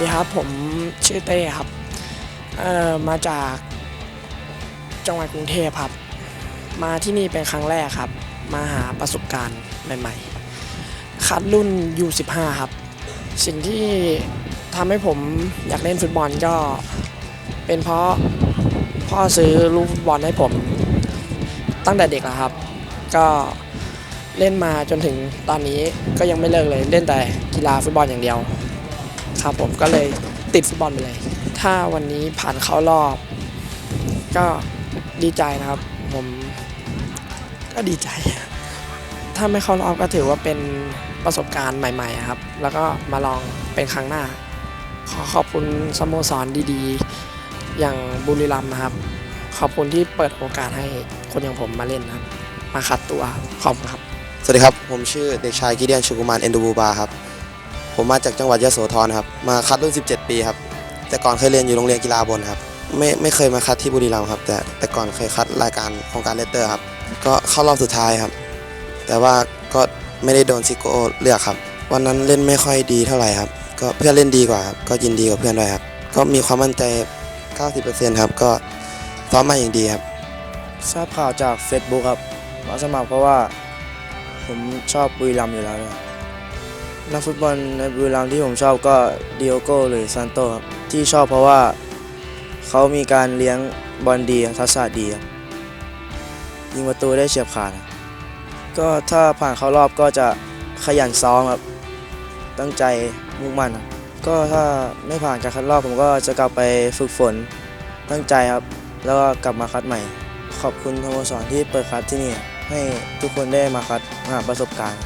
ดีครับ ผมชื่อเต้ครับ เอ่อ มาจากจังหวัดกรุงเทพครับ มาที่นี่เป็นครั้งแรกครับ มาหาประสบการณ์ใหม่ ๆ คัดรุ่น U15 ครับ สิ่งที่ทำให้ผมอยากเล่นฟุตบอลก็เป็นเพราะพ่อซื้อลูกฟุตบอลให้ผมตั้งแต่เด็กแล้วครับ ก็เล่นมาจนถึงตอนนี้ก็ยังไม่เลิกเลยเล่นแต่กีฬาฟุตบอลอย่างเดียว ครับผมก็เลยติดฟุตบอลไปเลย ถ้าวันนี้ผ่านเข้ารอบ ก็ดีใจนะครับ ผมก็ดีใจ ถ้าไม่เข้ารอบก็ถือว่าเป็นประสบการณ์ใหม่ ๆ ครับ แล้วก็มาลองเป็นครั้งหน้า ขอขอบคุณสโมสรดีๆ อย่างบุรีรัมย์นะครับ ขอบคุณที่เปิดโอกาสให้คนอย่างผมมาเล่นนะครับ มาคัดตัวขอบคุณครับ สวัสดีครับ ผมชื่อเด็กชายกิเดียนชุกุมารเอนดูบูบาครับ ผมมาจากจังหวัดยโสธรครับ มาคัดรุ่น 17 ปีครับ แต่ก่อนเคยเรียนอยู่โรงเรียนกีฬาบนครับ ไม่ไม่เคยมาคัดที่บุรีรัมย์ครับ แต่แต่ก่อนเคยคัดรายการโครงการเลตเตอร์ครับ ก็เข้ารอบสุดท้ายครับ แต่ว่าก็ไม่ได้โดนซิโก้เลือกครับ วันนั้นเล่นไม่ค่อยดีเท่าไหร่ครับ ก็เพื่อนเล่นดีกว่าครับ ก็ยินดีกับเพื่อนด้วยครับ ก็มีความมั่นใจ 90%ครับ ก็ซ้อมมาอย่างดีครับ ทราบข่าวจาก Facebook ครับมาสมัครเพราะว่า ผมชอบบุรีรัมย์อยู่แล้วด้วย นักฟุตบอลในบุรีรัมย์ที่ผมชอบก็ดิโอโก้หรือซานโตครับที่ชอบเพราะว่าเขามีการเลี้ยงบอลดีทักษะดีครับยิงประตูได้เฉียบขาดก็ถ้าผ่านเข้ารอบก็จะขยันซ้อมครับตั้งใจมุ่งมั่นก็ถ้าไม่ผ่านการคัดรอบผมก็จะกลับไปฝึกฝนตั้งใจครับ แล้วก็กลับมาคัดใหม่ ขอบคุณสโมสรที่เปิดคัดที่นี่ให้ทุกคนได้มาคัดมาหาประสบการณ์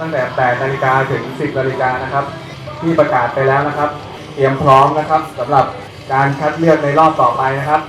ตั้งแต่8นาฬิกาถึง 10นาฬิกานะครับ ที่ประกาศไปแล้วนะครับ เตรียมพร้อมนะครับสำหรับการคัดเลือกในรอบต่อไปนะครับ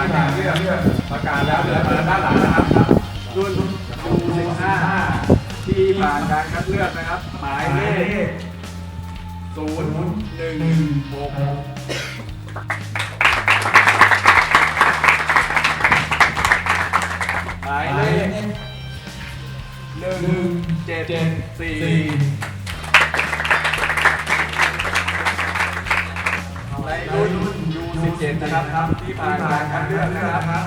านการเลือกประกาศแล้วเดินมาด้านหลังนะครับรุ่นยูสิบห้าที่ผ่านการคัดเลือกนะครับ หมายเลขศูนย์หนึ่งหก็ดนะครับที่ผ่านการคัดเลือกนะครับ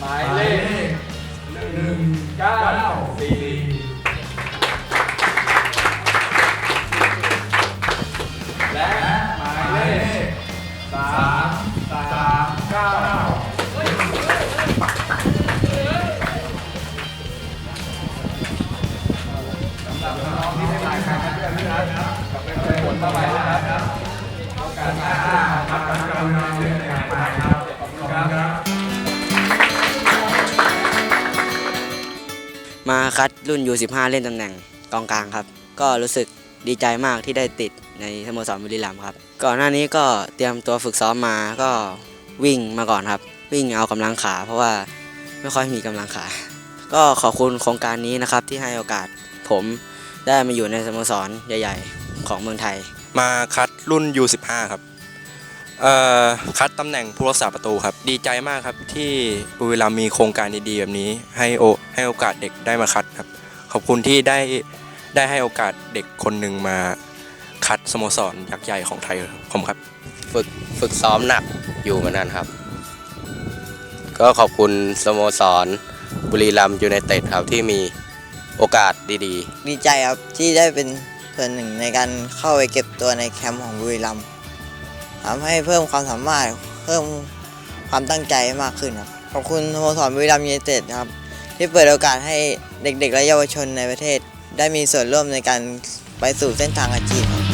หมายเลขหนึ่งเก้าสี่และหมายเลขสามสามเก้า ครับกาเรื่องในไปครับขอบคุณครับมาคัดรุ่น U15 เล่นตำแหน่งกองกลางครับ ก็รู้สึกดีใจมากที่ได้ติดในสโมสรบุรีรัมย์ครับก่อนหน้านี้ก็เตรียมตัวฝึกซ้อมมาก็วิ่งมาก่อนครับ วิ่งเอากำลังขา เพราะว่าไม่ค่อยมีกำลังขา ก็ขอบคุณโครงการนี้นะครับที่ให้โอกาสผมได้มาอยู่ในสโมสรใหญ่ ๆ ของเมืองไทย มาคัดรุ่น U15 ครับ คัดตำแหน่งผู้รักษาประตูครับ ดีใจมากครับที่บุรีรัมย์มีโครงการดีๆแบบนี้ ให้โอให้โอกาสเด็กได้มาคัดครับ ขอบคุณที่ได้ได้ให้โอกาสเด็กคนหนึ่งมาคัดสโมสรยักษ์ใหญ่ของไทยผมครับ ฝึกฝึกซ้อมหนักอยู่เหมือนกันครับ ก็ขอบคุณสโมสรบุรีรัมย์ยูไนเต็ดครับที่มีโอกาสดีดีใจครับที่ได้เป็นส่วนหนึ่งในการเข้าไปเก็บตัวในแคมป์ของบุรีรัมย์ ทำให้เพิ่มความสามารถเพิ่มความตั้งใจมากขึ้นครับขอบคุณสโมสรบุรีรัมย์ยูไนเต็ดครับ ที่เปิดโอกาสให้เด็กๆ และเยาวชนในประเทศ ได้มีส่วนร่วมในการไปสู่เส้นทางอาชีพครับ